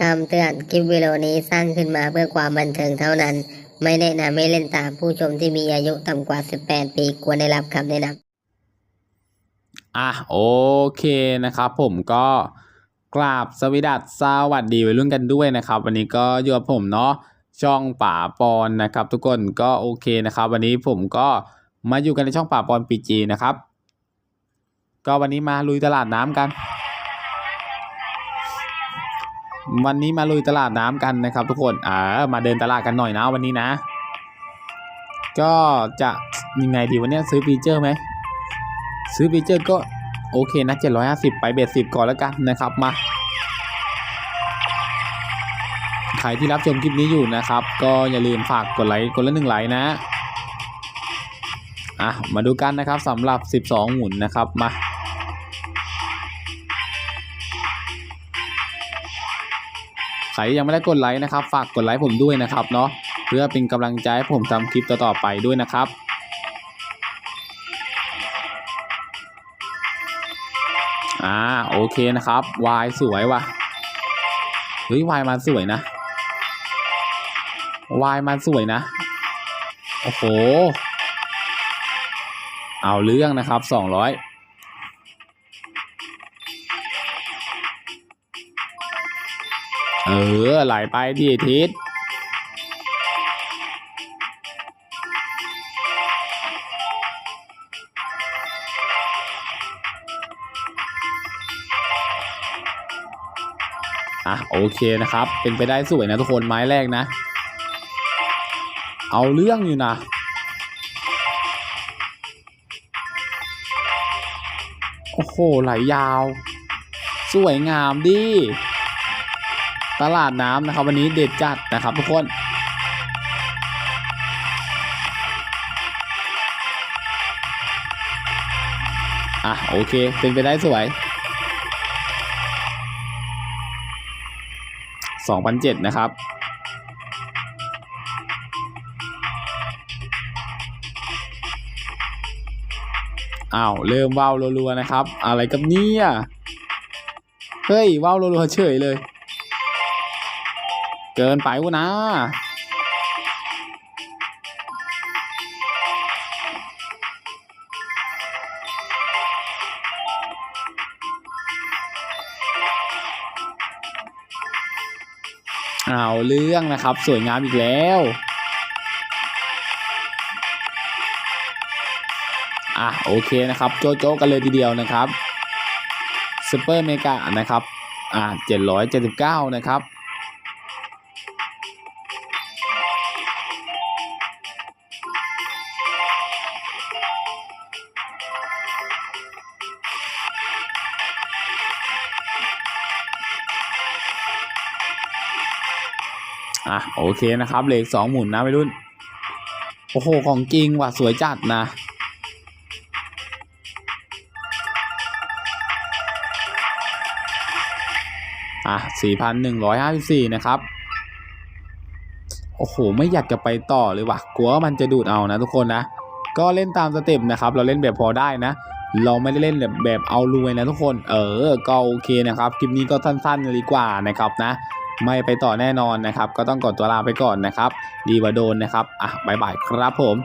คำเตือนคลิปวิดีโอนี้สร้างขึ้นมาเพื่อความบันเทิงเท่านั้น ไม่แนะนำให้เล่นตามผู้ชมที่มีอายุต่ำกว่า 18 ปีควรได้รับคำแนะนำอะโอเคนะครับ ผมก็กราบสวสดัสสวัสดีวัยรุ่นกันด้วยนะครับ วันนี้ก็อยู่กับผมเนาะช่องป่าปอนนะครับ ทุกคนก็โอเคนะครับ วันนี้ผมก็มาอยู่กันในช่องป่าปอนปีจีนะครับ ก็วันนี้มาลุยตลาดน้ำกัน วันนี้มาลุยตลาดน้ำกันนะครับ ทุกคนอ่ามาเดินตลาดกันหน่อยนะวันนี้นะ ก็จะยังไงดีวันนี้ซื้อฟีเจอร์ไหมซื้อฟีเจอร์ก็โอเคนะ 750 ไปเบสิบก่อนแล้วกันนะครับมาใครที่รับชมคลิปนี้อยู่นะครับ ก็อย่าลืมฝากกดไลค์กดละหนึ่งไลค์นะอะมาดูกันนะครับสำหรับ 12 หมุนนะครับมา ใครยังไม่ได้กดไลค์นะครับ ฝากกดไลค์ผมด้วยนะครับเนาะเพื่อเป็นกำลังใจให้ผมทำคลิปต่อๆไปด้วยนะครับอ่าโอเคนะครับวายสวยว่ะเฮ้ยวายมันสวยนะวายมันสวยนะโอ้โหเอาเรื่องนะครับสองร้อย เออ ไหลไปดิทิศอะโอเคนะครับ เป็นไปได้สวยนะทุกคนไม้แรกนะ เอาเรื่องอยู่นะโอ้โหไหลยาว สวยงามดิ ตลาดน้ำนะครับ วันนี้เด็ดจัดนะครับทุกคนอะโอเค เป็นไปได้สวยสองพันเจ็ดนะครับ อ้าว เริ่มว่าวรัวๆนะครับ อะไรกับเนี่ย เฮ้ยว่าวรัวๆเฉยเลย เกินไปวะนะเอาเรื่องนะครับ สวยงามอีกแล้ว อะโอเคนะครับ โจโจกันเลยทีเดียวนะครับซูเปอร์เมกานะครับ อะ779นะครับ อะโอเคนะครับเหล็กสองหมุนนะไปรุ่น โอ้โห ของจริงว่ะสวยจัดนะ อะ4,154นะครับโอ้โห ไม่อยากจะไปต่อเลยว่ะ กลัวมันจะดูดเอานะทุกคนนะ ก็เล่นตามสเต็ปนะครับ เราเล่นแบบพอได้นะ เราไม่ได้เล่นแบบแบบเอารวยนะทุกคน เออ ก็โอเคนะครับ คลิปนี้ก็สั้นๆเลยดีกว่านะครับนะ ไม่ไปต่อแน่นอนนะครับ ก็ต้องกดตัวลาไปก่อนนะครับ ดีกว่าโดนนะครับ อะบายบายครับผม